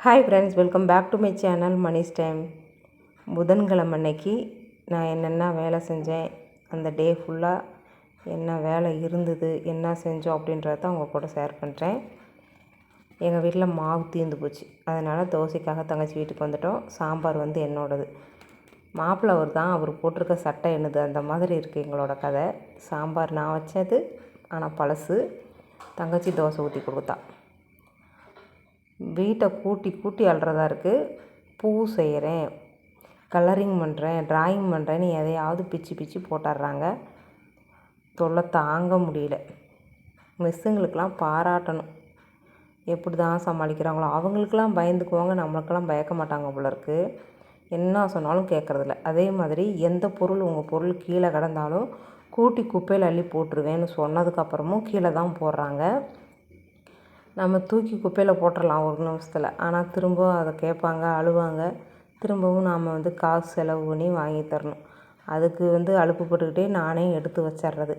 Hi friends welcome back to my channel Manis time புதன்கிழமை அன்னைக்கு நான் என்னென்ன வேலை செஞ்சேன் அந்த டே ஃபுல்லாக என்ன வேலை இருந்தது என்ன செஞ்சோம் அப்படின்றத உங்கள் கூட ஷேர் பண்ணுறேன் எங்கள் வீட்டில் மாவு தீர்ந்து போச்சு. அதனால் தோசைக்காக தங்கச்சி வீட்டுக்கு வந்துட்டோம். சாம்பார் வந்து என்னோடது. மாப்பிள்ளை அவர் தான் அவர் போட்டிருக்க சட்டை என்னது அந்த மாதிரி இருக்குது எங்களோட கதை. சாம்பார் நான் வச்சது ஆனால் பழசு. தங்கச்சி தோசை ஊற்றி கொடுத்தா. வீட்டை கூட்டி கூட்டி அள்ளுறதா இருக்குது பூ செய்கிறேன் கலரிங் பண்ணுறேன் ட்ராயிங் பண்ணுறேன்னு எதையாவது பிச்சு பிச்சு போட்டுடுறாங்க. தொல்லை தாங்க முடியல. மிஸ்ஸுங்களுக்கெலாம் பாராட்டணும். எப்படி தான் சமாளிக்கிறாங்களோ அவங்களுக்கெல்லாம் பயந்துக்குவாங்க நம்மளுக்கெல்லாம் பயக்க மாட்டாங்க போல இருக்குது என்ன சொன்னாலும் கேட்குறதில்ல அதே மாதிரி எந்த பொருள் உங்கள் பொருள் கீழே கிடந்தாலும் கூட்டி குப்பையில் அள்ளி போட்டுருவேன்னு சொன்னதுக்கப்புறமும் கீழே தான் போடுறாங்க. நம்ம தூக்கி குப்பையில் போட்டுடலாம் ஒரு நிமிஷத்தில். ஆனால் திரும்பவும் அதை கேட்பாங்க அழுவாங்க. திரும்பவும் நாம் வந்து காசு செலவு பண்ணி வாங்கி தரணும். அதுக்கு வந்து அலுப்புப்பட்டுக்கிட்டே நானே எடுத்து வச்சிடுறது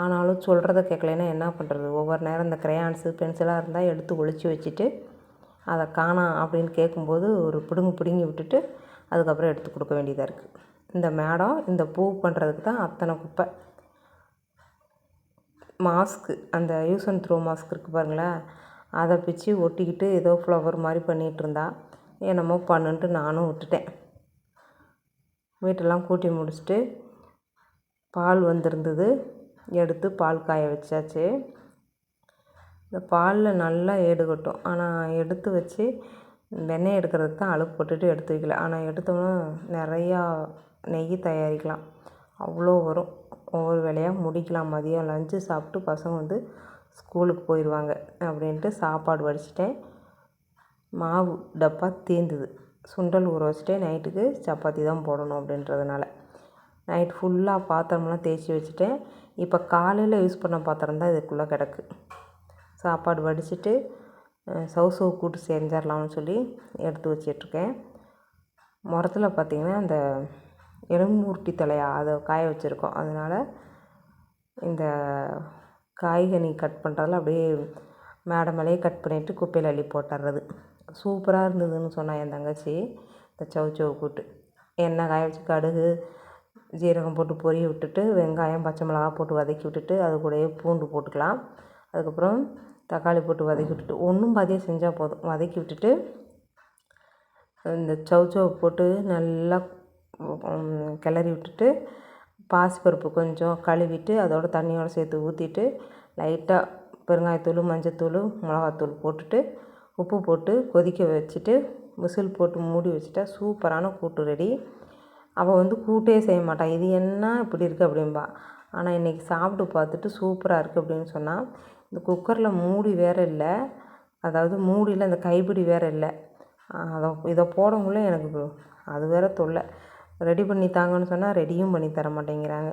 ஆனாலும் சொல்கிறத கேட்கலைன்னா என்ன பண்ணுறது ஒவ்வொரு நேரம் இந்த க்ரையான்ஸு பென்சிலாக இருந்தால் எடுத்து ஒழிச்சு வச்சுட்டு அதை காணாம் அப்படின்னு கேட்கும்போது ஒரு பிடுங்கு பிடுங்கி விட்டுட்டு அதுக்கப்புறம் எடுத்து கொடுக்க வேண்டியதாக இருக்குது இந்த மேடம் இந்த பூ பண்ணுறதுக்கு தான் அத்தனை குப்பை. மாஸ்க்கு அந்த யூஸ் அண்ட் த்ரோ மாஸ்க் இருக்குது பாருங்களேன். அதை பிச்சு ஒட்டிக்கிட்டு ஏதோ ஃப்ளவர் மாதிரி பண்ணிகிட்டு இருந்தா என்னமோ பண்ணுன்ட்டு நானும் விட்டுட்டேன். வீட்டெல்லாம் கூட்டி முடிச்சுட்டு பால் வந்திருந்தது. எடுத்து பால் காய வச்சாச்சு. இந்த பாலில் நல்லா ஏடுகட்டும். ஆனால் எடுத்து வச்சு வெண்ணெய் எடுக்கிறதுக்கு தான் அழுப்பு போட்டுட்டு எடுத்து வைக்கல. ஆனால் எடுத்தோம்னா நிறையா நெய் தயாரிக்கலாம். அவ்வளோ வரும். ஒவ்வொரு வேலையாக முடிக்கலாம். மதியம் லஞ்சு சாப்பிட்டு பசங்க வந்து ஸ்கூலுக்கு போயிடுவாங்க அப்படின்ட்டு சாப்பாடு வடிச்சிட்டேன். மாவு டப்பா தீர்ந்துது சுண்டல் ஊற வச்சுட்டேன். நைட்டுக்கு சப்பாத்தி தான் போடணும் அப்படின்றதுனால. நைட் ஃபுல்லாக பாத்திரமெல்லாம் தேய்ச்சி வச்சுட்டேன். இப்போ காலையில் யூஸ் பண்ண பாத்திரம் தான் இதுக்குள்ளே கிடக்கு. சாப்பாடு வடிச்சிட்டு சவுசவு கூட்டு செஞ்சிடலாம்னு சொல்லி எடுத்து வச்சிட்ருக்கேன். முரத்தில் பார்த்திங்கன்னா அந்த எலும்பூர்ட்டி தலையா அதை காய வச்சுருக்கோம். அதனால் இந்த காய்கனி கட் பண்ணுறதுல அப்படியே மேடை மேலேயே கட் பண்ணிவிட்டு குப்பையில் அள்ளி போட்டுடுறது சூப்பராக இருந்ததுன்னு சொன்னான் என் தங்கச்சி இந்த சவுச்சவு கூட்டு. எண்ணெய் காய வச்சு கடுகு ஜீரகம் போட்டு பொரிய விட்டுட்டு வெங்காயம் பச்சை மிளகா போட்டு வதக்கி விட்டுட்டு அது கூடயே பூண்டு போட்டுக்கலாம். அதுக்கப்புறம் தக்காளி போட்டு வதக்கி விட்டுட்டு ஒன்றும் பாதியாக செஞ்சால் போதும். வதக்கி விட்டுட்டு இந்த சவுச்சவு போட்டு நல்லா கிளறி விட்டுட்டு பாசிப்பருப்பு கொஞ்சம் கழுவிட்டு அதோட தண்ணியோடு சேர்த்து ஊற்றிட்டு லைட்டாக பெருங்காயத்தூள் மஞ்சத்தூள் மிளகாத்தூள் போட்டுட்டு உப்பு போட்டு கொதிக்க வச்சுட்டு விசில் போட்டு மூடி வச்சுட்டா சூப்பரான கூட்டு ரெடி. அவள் வந்து கூட்டே செய்ய மாட்டாள் இது என்ன இப்படி இருக்குது அப்படின்பா ஆனால் இன்றைக்கி சாப்பிட்டு பார்த்துட்டு சூப்பராக இருக்குது அப்படின்னு சொன்னால் இந்த குக்கரில் மூடி வேறு இல்லை. அதாவது மூடியில் இந்த கைப்பிடி வேறு இல்லை. அதை இதை போடக்குள்ளே எனக்கு. அது வேறு தொல்லை. ரெடி பண்ணி தாங்கன்னு சொன்னால் ரெடியும் பண்ணி தர மாட்டேங்கிறாங்க.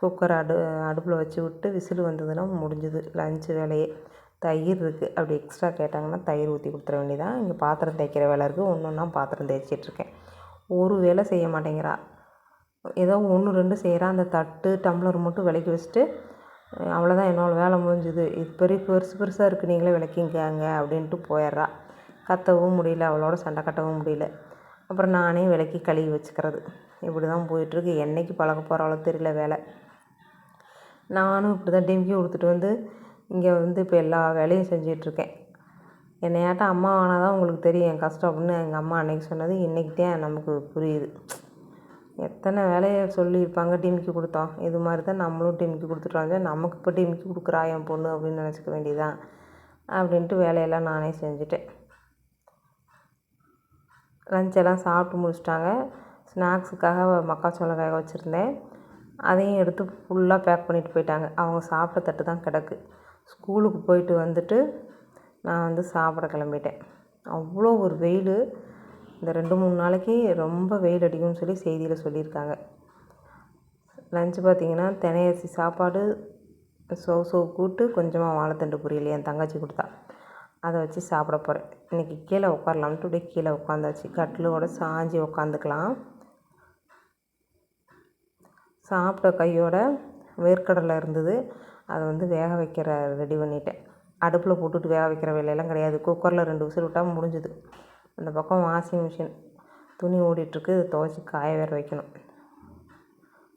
குக்கர் அடு அடுப்பில் வச்சு விட்டு விசில் வந்ததுன்னா முடிஞ்சுது. லஞ்சு வேலையே. தயிர் இருக்குது அப்படி எக்ஸ்ட்ரா கேட்டாங்கன்னா தயிர் ஊற்றி கொடுத்துட வேண்டியதான் இங்கே பாத்திரம் தேய்க்கிற வேலை இருக்குது ஒன்று ஒன்றா பாத்திரம் தேய்ச்சிட்ருக்கேன் ஒரு வேலை செய்ய மாட்டேங்கிறா. ஏதோ ஒன்று ரெண்டு செய்கிறா அந்த தட்டு டம்ளர் மட்டும் விளக்கி வச்சுட்டு அவ்வளோதான் என்னோட வேலை முடிஞ்சுது. இது பெரிய பெருசு பெருசாக இருக்குது நீங்களே விளக்கிங்காங்க அப்படின்ட்டு போயிடுறா. கத்தவும் முடியல. அவளோட சண்டை கட்டவும் முடியல. அப்புறம் நானே விளக்கி கழுவி வச்சுக்கிறது. இப்படி தான் போயிட்டுருக்கு. என்றைக்கு பழக போகிறாளோ தெரியல வேலை. நானும் இப்படி தான் டெங்கி கொடுத்துட்டு வந்து இங்கே வந்து இப்போ எல்லா வேலையும் செஞ்சிகிட்ருக்கேன். என்னையாட்டம் அம்மா ஆனால் தான் உங்களுக்கு தெரியும். என் கஷ்டம் அப்படின்னு எங்கள் அம்மா அன்றைக்கி சொன்னது. இன்றைக்கி தான் நமக்கு புரியுது. எத்தனை வேலையை சொல்லியிருப்பாங்க டிமிக்கி கொடுத்தோம் இது மாதிரி தான் நம்மளும் டிமிக்கி கொடுத்துட்டோம் நமக்கு இப்போ டிமிக்கி கொடுக்குறா என் பொண்ணு அப்படின்னு நினச்சிக்க வேண்டியதான் அப்படின்ட்டு வேலையெல்லாம் நானே செஞ்சுட்டேன். லஞ்செல்லாம் சாப்பிட்டு முடிச்சிட்டாங்க. ஸ்நாக்ஸுக்காக மக்காச்சோளம் வேக வச்சுருந்தேன். அதையும் எடுத்து ஃபுல்லாக பேக் பண்ணிட்டு போயிட்டாங்க. அவங்க சாப்பிட்ட தட்டு தான் கிடக்கு. ஸ்கூலுக்கு போயிட்டு வந்துட்டு நான் வந்து சாப்பிட கிளம்பிட்டேன். அவ்வளோ ஒரு வெயில். இந்த ரெண்டு மூணு நாளைக்கு ரொம்ப வெயில் அடிக்கும்னு சொல்லி செய்தியில் சொல்லியிருக்காங்க. லஞ்சு பார்த்திங்கன்னா தினையரிசி சாப்பாடு சோ சோ கூட்டு கொஞ்சமாக வாழைத்தண்டு பொரியல் என் தங்கச்சி கொடுத்தா. அதை வச்சு சாப்பிட போகிறேன் இன்றைக்கி கீழே உட்காரலாம். டுடே கீழே உட்காந்தாச்சு. கட்டிலோட சாஞ்சி உட்காந்துக்கலாம். சாப்பிட்ட கையோட வேர்க்கடலை இருந்தது. அதை வந்து வேக வைக்கிற ரெடி பண்ணிட்டேன். அடுப்பில் போட்டுட்டு வேக வைக்கிற வேலையெல்லாம் கிடையாது. குக்கரில் ரெண்டு விசில் விட்டால் முடிஞ்சுது. அந்த பக்கம் வாஷிங் மிஷின். துணி ஓடிட்டுருக்கு. துவைச்சி காய வேற வைக்கணும்.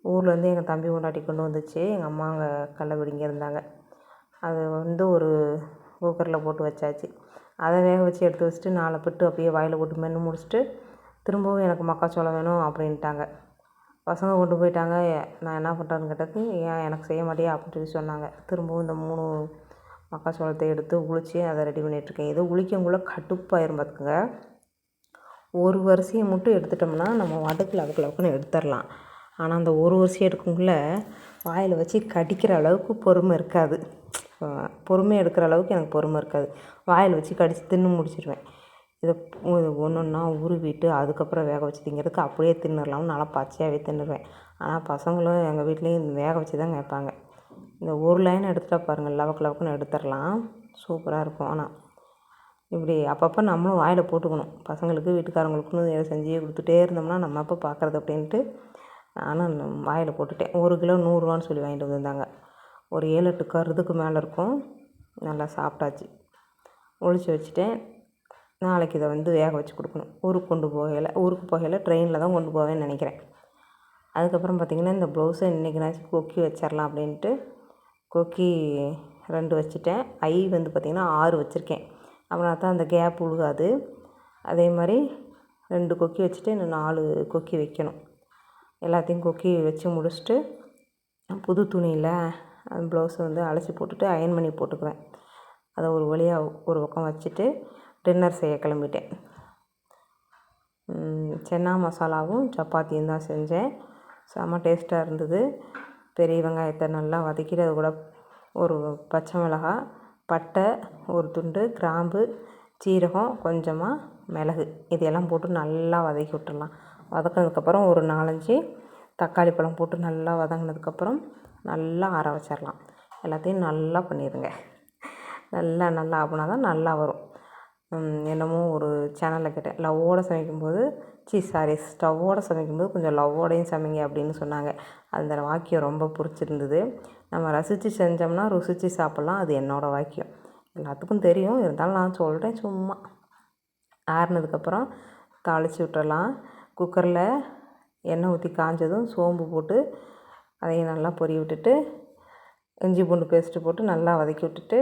ஊர்லேருந்து எங்கள் தம்பி கொண்டாட்டி கொண்டு வந்துச்சு. எங்கள் அம்மா அங்கே கள்ளக்குடி இங்கே இருந்தாங்க. அது வந்து ஒரு குக்கரில் போட்டு வச்சாச்சு. அதை வேக வச்சு எடுத்து வச்சுட்டு நாலு பிட்டு அப்படியே வாயில் போட்டு மென்று முடிச்சுட்டு திரும்பவும் எனக்கு மக்காச்சோளம் வேணும் அப்படின்ட்டாங்க. பசங்க கொண்டு போயிட்டாங்க. நான் என்ன பண்ணுறேன்னு கேட்டதுக்கு ஏன் எனக்கு செய்ய மாட்டியா? அப்படின்னு சொல்லி சொன்னாங்க. திரும்பவும் இந்த மூணு மக்காச்சோளத்தை எடுத்து உளிச்சு அதை ரெடி பண்ணிகிட்ருக்கேன் இது உளிக்கங்குள்ளே கடுப்பாயிரும் பார்த்துக்குங்க. ஒரு வரிசையை மட்டும் எடுத்துட்டோம்னா நம்ம வடக்கு லவக்கு லவக்குன்னு எடுத்துடலாம். ஆனால் அந்த ஒரு வரிசையை எடுக்குங்கள வாயில் வச்சு கடிக்கிற அளவுக்கு பொறுமை இருக்காது. பொறுமையாக எடுக்கிற அளவுக்கு எனக்கு பொறுமை இருக்காது. வாயில் வச்சு கடித்து தின்னு முடிச்சிடுவேன் இதை ஒன்று ஒன்றா உருவிட்டு அதுக்கப்புறம் வேக வச்சு திங்கிறதுக்கு அப்படியே தின்னுடலாம்னு நல்லா பச்சையாகவே தின்னுடுவேன். ஆனால் பசங்களும் எங்கள் வீட்லேயும் வேக வச்சு தான் கேட்பாங்க. இந்த ஒரு லைன் எடுத்துகிட்டா பாருங்கள் லவக்கு லவக்குன்னு எடுத்துடலாம். சூப்பராக இருக்கும். ஆனால் இப்படி அப்பப்போ நம்மளும் வாயில் போட்டுக்கணும். பசங்களுக்கு வீட்டுக்காரங்களுக்குன்னு இதை செஞ்சு கொடுத்துட்டே இருந்தோம்னா நம்ம அப்போ பார்க்குறது அப்படின்ட்டு நானும் வாயில் போட்டுட்டேன். ஒரு கிலோ நூறுரூவான்னு சொல்லி வாங்கிட்டு வந்திருந்தாங்க. ஒரு ஏழு எட்டு கருதுக்கு மேலே இருக்கும். நல்லா சாப்பிட்டாச்சு. ஒழிச்சு வச்சுட்டேன். நாளைக்கு இதை வந்து வேக வச்சு கொடுக்கணும். ஊருக்கு கொண்டு போகையில் ஊருக்கு போகையில் ட்ரெயினில் தான் கொண்டு போவேன்னு நினைக்கிறேன். அதுக்கப்புறம் பார்த்திங்கன்னா இந்த ப்ளவுஸை இன்றைக்கினாச்சும் கொக்கி வச்சிடலாம் அப்படின்ட்டு கொக்கி ரெண்டு வச்சுட்டேன். ஐ வந்து பார்த்திங்கன்னா ஆறு வச்சுருக்கேன். அப்படின்னா தான் அந்த கேப் உழுகாது. அதே மாதிரி ரெண்டு கொக்கி வச்சுட்டு இன்னும் நாலு கொக்கி வைக்கணும். எல்லாத்தையும் கொக்கி வச்சு முடிச்சுட்டு புது துணியில் ப்ளவுஸை வந்து அலசி போட்டுட்டு அயன் பண்ணி போட்டுக்குவேன். அதை ஒரு வழியாக ஒரு பக்கம் வச்சுட்டு டின்னர் செய்ய கிளம்பிட்டேன். சென்னா மசாலாவும் சப்பாத்தியும் தான் செஞ்சேன். செம்ம டேஸ்ட்டாக இருந்தது. பெரிய வெங்காயத்தை நல்லா வதக்கிட்டு அது கூட ஒரு பச்சை மிளகாய் பட்டை ஒரு துண்டு கிராம்பு சீரகம் கொஞ்சமாக மிளகு இதையெல்லாம் போட்டு நல்லா வதக்கி விட்டுடலாம். வதக்கினதுக்கப்புறம் ஒரு நாலஞ்சு தக்காளி பழம் போட்டு நல்லா வதங்கினதுக்கப்புறம் நல்லா ஆற வச்சிடலாம் எல்லாத்தையும் நல்லா பண்ணிடுங்க. நல்லா நல்லா அப்படின்னா தான் நல்லா வரும். என்னமோ ஒரு சேனலில் கேட்டேன். லவ்வோடு சமைக்கும்போது சி சாரி ஸ்டவ்வோடு சமைக்கும்போது கொஞ்சம் லவ்வோடையும் சமைங்க அப்படின்னு சொன்னாங்க. அந்த வாக்கியம் ரொம்ப பிடிச்சிருந்தது. நம்ம ரசித்து செஞ்சோம்னா ருசித்து சாப்பிட்லாம். அது என்னோடய வாக்கியம். எல்லாத்துக்கும் தெரியும். இருந்தாலும் நான் சொல்கிறேன் சும்மா. ஆறுனதுக்கப்புறம் தாளித்து விட்டுறலாம். குக்கரில் எண்ணெய் ஊற்றி காஞ்சதும் சோம்பு போட்டு அதையும் நல்லா பொரிய விட்டுட்டு இஞ்சி பூண்டு பேஸ்ட்டு போட்டு நல்லா வதக்கி விட்டுட்டு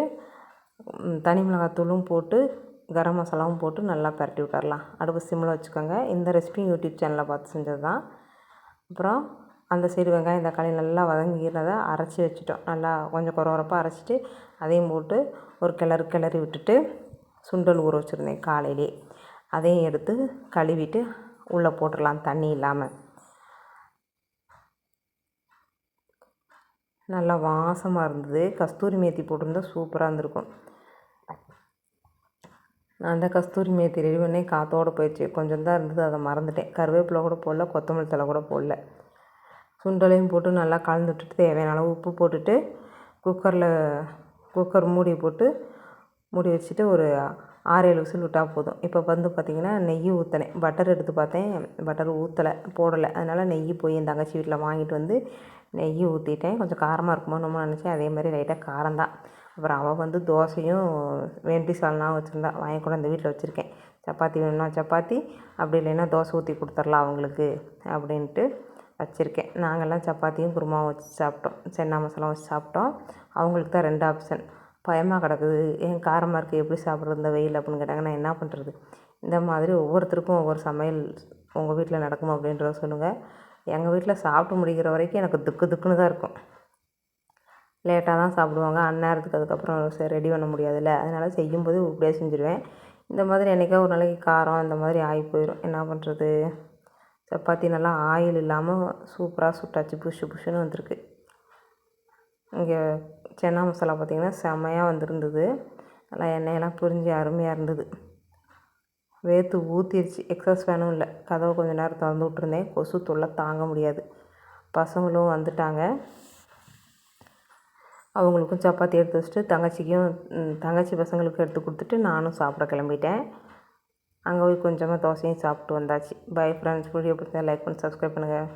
தனி மிளகாத்தூளும் போட்டு கரம் மசாலாவும் போட்டு நல்லா பரட்டி விட்டுறலாம். அடுப்பு சிம்மில் வச்சுக்கோங்க. இந்த ரெசிபியும் யூடியூப் சேனலில் பார்த்து செஞ்சது தான் அப்புறம் அந்த சைடு வெங்காயம் தக்காளி நல்லா வதங்கிறத அரைச்சி வச்சுட்டோம். நல்லா கொஞ்சம் குறவரப்பாக அரைச்சிட்டு அதையும் போட்டு ஒரு கிளறு கிளறி விட்டுட்டு சுண்டல் ஊற வச்சுருந்தேன் காலையிலே. அதையும் எடுத்து கழுவிட்டு உள்ளே போட்டுடலாம் தண்ணி இல்லாமல் நல்லா வாசமாக இருந்தது. கஸ்தூரி மேத்தி போட்டிருந்தா சூப்பராக இருந்திருக்கும். நான் அந்த கஸ்தூரி மேத்தி ரெடி பண்ணி காற்றோடு போயிடுச்சு. கொஞ்சம் தான் இருந்தது அதை மறந்துட்டேன். கருவேப்பிலை கூட போடல கொத்தமல்லி தலை கூட போடல. சுண்டலையும் போட்டு நல்லா கலந்து விட்டுட்டு தேவையான அளவு உப்பு போட்டுட்டு குக்கரில் குக்கர் மூடி போட்டு மூடி வச்சுட்டு ஒரு ஆறு ஏழு விசில் விட்டால் போதும். இப்போ வந்து பார்த்திங்கன்னா நெய் ஊற்றினேன் பட்டர் எடுத்து பார்த்தேன். பட்டர் ஊற்றலை போடலை. அதனால் நெய் போய் என் தங்கச்சி வீட்டில் வாங்கிட்டு வந்து நெய் ஊற்றிட்டேன் கொஞ்சம் காரமாக இருக்குமோ நம்ம நினச்சேன். அதே மாதிரி லைட்டாக காரம் தான். அப்புறம் அவள் வந்து தோசையும் வேண்டி சால்னாவும் வச்சுருந்தா வாங்கி கூட அந்த வீட்டில் வச்சுருக்கேன். சப்பாத்தி வேணும்னா சப்பாத்தி அப்படி இல்லைன்னா தோசை ஊற்றி கொடுத்துர்லாம் அவங்களுக்கு அப்படின்ட்டு வச்சுருக்கேன். நாங்கள்லாம் சப்பாத்தியும் குருமாவும் வச்சு சாப்பிட்டோம். சென்னா மசாலா வச்சு சாப்பிட்டோம். அவங்களுக்கு தான் ரெண்டு ஆப்ஷன் பயமாக கிடக்குது. ஏன் காரமாக இருக்குது எப்படி சாப்பிட்றது இந்த வெயில் அப்படின்னு கேட்டாங்க. நான் என்ன பண்ணுறது இந்த மாதிரி ஒவ்வொருத்தருக்கும் ஒவ்வொரு சமையல் உங்கள் வீட்டில் நடக்குமா அப்படின்றத சொல்லுங்கள் எங்கள் வீட்டில் சாப்பிட்டு முடிக்கிற வரைக்கும் எனக்கு துக்கு துக்குன்னு தான் இருக்கும். லேட்டாக தான் சாப்பிடுவாங்க. அந்நேரத்துக்கு அதுக்கப்புறம் சரி ரெடி பண்ண முடியாதுல்ல. அதனால் செய்யும்போது இப்படியே செஞ்சுருவேன். இந்த மாதிரி என்றைக்கா ஒரு நாளைக்கு காரம் இந்த மாதிரி ஆகி போயிடும் என்ன பண்ணுறது சப்பாத்தி நல்லா ஆயில் இல்லாமல் சூப்பராக சுட்டாச்சு. புஷு புஷுன்னு வந்திருக்கு. இங்கே சென்னா மசாலா பார்த்திங்கன்னா செம்மையாக வந்திருந்தது. நல்லா எண்ணெயெல்லாம் பிரிஞ்சு அருமையாக இருந்தது. வேர்த்து ஊற்றிருச்சு எக்ஸஸ் ஃபேனும் இல்லை. கதவை கொஞ்சம் நேரம் திறந்து விட்ருந்தேன் கொசு தொல்லை தாங்க முடியாது. பசங்களும் வந்துட்டாங்க. அவங்களுக்கும் சப்பாத்தி எடுத்து வச்சுட்டு தங்கச்சிக்கும் தங்கச்சி பசங்களுக்கும் எடுத்து கொடுத்துட்டு நானும் சாப்பிட கிளம்பிட்டேன். அங்கே போய் கொஞ்சமாக தோசையும் சாப்பிட்டு வந்தாச்சு. பை ஃப்ரெண்ட்ஸ் வீடியோ பிடிச்சா லைக் பண்ணி சப்ஸ்கிரைப் பண்ணுங்கள்